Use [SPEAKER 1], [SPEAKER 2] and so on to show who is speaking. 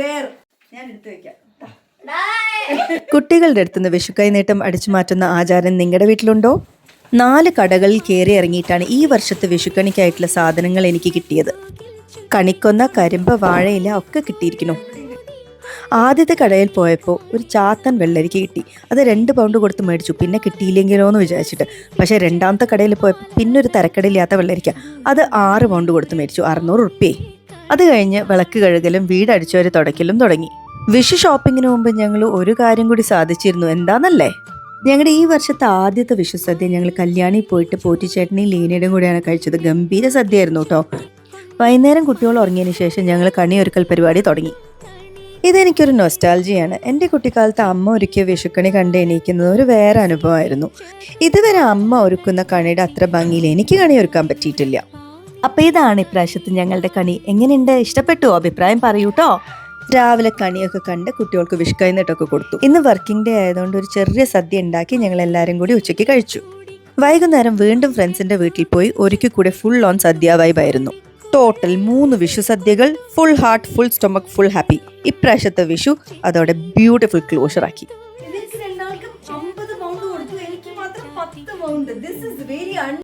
[SPEAKER 1] ഞാൻ വെക്കാം.
[SPEAKER 2] കുട്ടികളുടെ അടുത്തുനിന്ന് വിഷുക്കൈ നേട്ടം അടിച്ചു മാറ്റുന്ന ആചാരം നിങ്ങളുടെ വീട്ടിലുണ്ടോ? നാല് കടകളിൽ കയറി ഇറങ്ങിയിട്ടാണ് ഈ വർഷത്തെ വിഷുക്കണിക്കായിട്ടുള്ള സാധനങ്ങൾ എനിക്ക് കിട്ടിയത്. കണിക്കൊന്ന കരിമ്പ് വാഴയില ഒക്കെ കിട്ടിയിരിക്കുന്നു. ആദ്യത്തെ കടയിൽ പോയപ്പോൾ ഒരു ചാത്തൻ വെള്ളരിക്ക് കിട്ടി. അത് രണ്ട് പൗണ്ട് കൊടുത്ത് മേടിച്ചു. പിന്നെ കിട്ടിയില്ലെങ്കിലോ എന്ന് വിചാരിച്ചിട്ട്. പക്ഷേ രണ്ടാമത്തെ കടയിൽ പോയപ്പോൾ പിന്നെ ഒരു തരക്കടയില്ലാത്ത വെള്ളരിക്ക. അത് ആറ് പൗണ്ട് കൊടുത്ത് മേടിച്ചു. അറുന്നൂറ് ഉറുപ്പ്യേ. അത് കഴിഞ്ഞ് വിളക്ക് കഴുകലും വീടടിച്ചവരെ തുടയ്ക്കലും തുടങ്ങി. വിഷു ഷോപ്പിങ്ങിന് മുമ്പ് ഞങ്ങൾ ഒരു കാര്യം കൂടി സാധിച്ചിരുന്നു. എന്താണെന്നല്ലേ ഞങ്ങളുടെ ഈ വർഷത്തെ ആദ്യത്തെ വിഷു സദ്യ ഞങ്ങൾ കല്യാണി പോയിട്ട് പോറ്റിച്ചേട്ടനെയും ലീനയുടെയും കൂടെയാണ് കഴിച്ചത്. ഗംഭീര സദ്യയായിരുന്നു കേട്ടോ വൈകുന്നേരം കുട്ടികൾ ഉറങ്ങിയതിന് ശേഷം ഞങ്ങൾ കണിയൊരുക്കൽ പരിപാടി തുടങ്ങി. ഇതെനിക്കൊരു നൊസ്റ്റാൾജിയാണ് എന്റെ കുട്ടിക്കാലത്ത് അമ്മ ഒരുക്കിയ വിഷുക്കണി കണ്ട് എണീക്കുന്നത് ഒരു വേറെ അനുഭവമായിരുന്നു. ഇതുവരെ അമ്മ ഒരുക്കുന്ന കണിയുടെ അത്ര ഭംഗിയിൽ എനിക്ക് കണി ഒരുക്കാൻ പറ്റിയിട്ടില്ല. അപ്പൊ ഇതാണ് ഇപ്രാവശ്യത്തെ ഞങ്ങളുടെ കണി. എങ്ങനെയുണ്ട്? ഇഷ്ടപ്പെട്ടു? അഭിപ്രായം പറയൂട്ടോ. രാവിലെ കണിയൊക്കെ കണ്ട് കുട്ടികൾക്ക് വിഷുക്കൈന്നിട്ടൊക്കെ കൊടുത്തു. ഇന്ന് വർക്കിംഗ് ഡേ ആയതുകൊണ്ട് ഒരു ചെറിയ സദ്യ ഉണ്ടാക്കി ഞങ്ങൾ എല്ലാവരും കൂടി ഉച്ചയ്ക്ക് കഴിച്ചു. വൈകുന്നേരം വീണ്ടും ഫ്രണ്ട്സിന്റെ വീട്ടിൽ പോയി ഒരിക്കൽ കൂടെ ഫുൾ ഓൺ സദ്യ വൈബായിരുന്നു ടോട്ടൽ മൂന്ന് Vishu സദ്യകൾ full heart full stomach full happy ഇപ്രാവശ്യത്തെ വിഷു അതോടെ ബ്യൂട്ടിഫുൾ ക്ലോഷർ ആക്കി.
[SPEAKER 1] This very